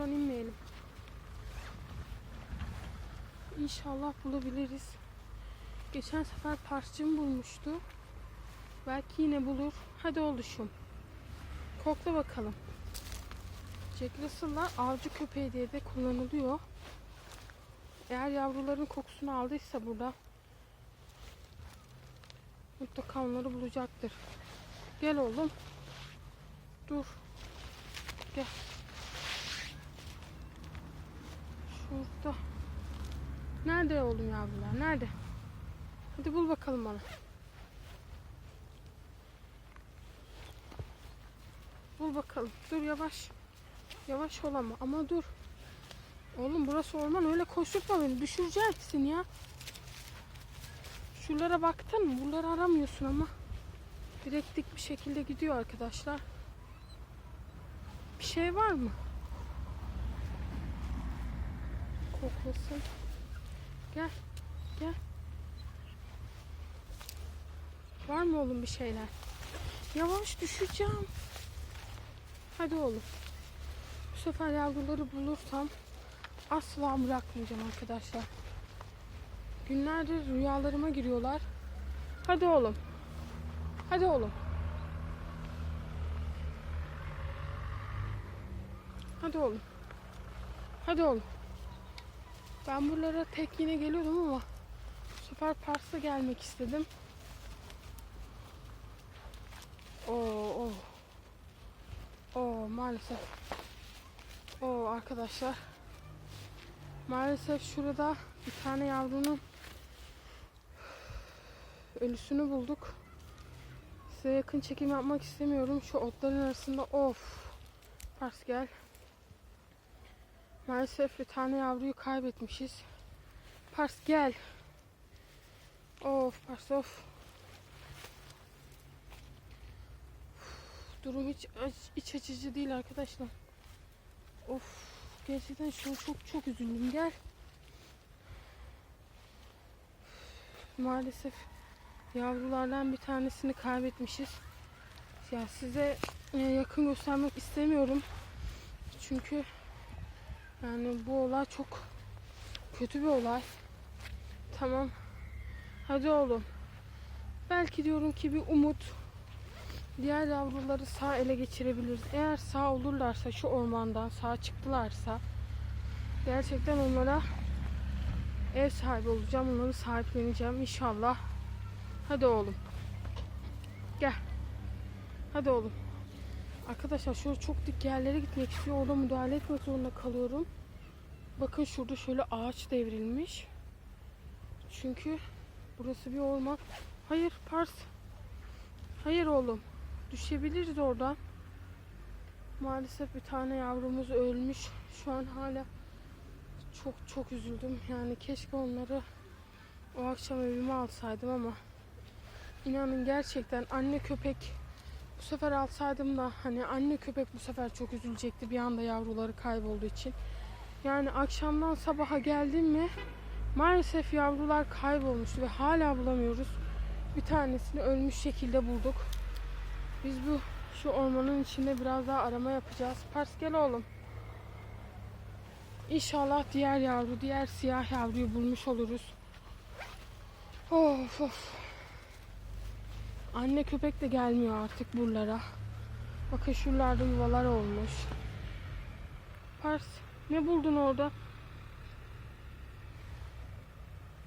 oradan inmeyelim. İnşallah bulabiliriz. Geçen sefer parçamı bulmuştu. Belki yine bulur. Hadi oluşum. Kokla bakalım. Jack Russell'lar avcı köpeği diye de kullanılıyor. Eğer yavruların kokusunu aldıysa burada mutlaka onları bulacaktır. Gel oğlum. Dur. Gel. Şurada. Nerede oğlum yavrular? Nerede? Hadi bul bakalım bana. Bul bakalım. Dur yavaş. Yavaş ol ama. Ama dur. Oğlum burası orman öyle koşturma beni. Düşüreceksin ya. Şuralara baktın mı? Buraları aramıyorsun ama. Direkt dik bir şekilde gidiyor arkadaşlar. Bir şey var mı? Koklasın. Gel. Gel. Var mı oğlum bir şeyler? Yavaş düşeceğim. Hadi oğlum. Bu sefer yavruları bulursam asla bırakmayacağım arkadaşlar. Günlerdir rüyalarıma giriyorlar. Hadi oğlum. Hadi oğlum. Hadi oğlum. Hadi oğlum. Ben buralara tek yine geliyordum ama bu sefer Pars'a gelmek istedim. Oo, oo. Oo maalesef. Oo arkadaşlar. Maalesef şurada bir tane yavrunun ölüsünü bulduk. Size yakın çekim yapmak istemiyorum. Şu otların arasında of. Pars gel. Maalesef bir tane yavruyu kaybetmişiz. Pars gel. Of Pars of. Durum hiç iç açıcı değil arkadaşlar. Of gerçekten şu çok çok üzüldüm. Gel. Maalesef yavrulardan bir tanesini kaybetmişiz. Ya size e, yakın göstermek istemiyorum. Çünkü yani bu olay çok kötü bir olay. Tamam. Hadi oğlum. Belki diyorum ki bir umut diğer yavruları sağ ele geçirebiliriz. Eğer sağ olurlarsa şu ormandan sağ çıktılarsa gerçekten onlara ev sahibi olacağım. Onları sahipleneceğim inşallah. Hadi oğlum. Gel. Hadi oğlum. Arkadaşlar şöyle çok dik yerlere gitmek istiyor. Orada müdahale etmek zorunda kalıyorum. Bakın şurada şöyle ağaç devrilmiş. Çünkü burası bir orman. Hayır Pars. Hayır oğlum. Düşebiliriz oradan. Maalesef bir tane yavrumuz ölmüş. Şu an hala çok çok üzüldüm. Yani keşke onları o akşam evime alsaydım ama inanın gerçekten anne köpek bu sefer alsaydım da hani anne köpek bu sefer çok üzülecekti bir anda yavruları kaybolduğu için. Yani akşamdan sabaha geldim mi maalesef yavrular kaybolmuştu ve hala bulamıyoruz. Bir tanesini ölmüş şekilde bulduk. Biz bu şu ormanın içinde biraz daha arama yapacağız. Pars gel oğlum. İnşallah diğer yavru, diğer siyah yavruyu bulmuş oluruz. Of of. Anne köpek de gelmiyor artık buralara. Bakın şuralarda yuvalar olmuş. Pars ne buldun orada?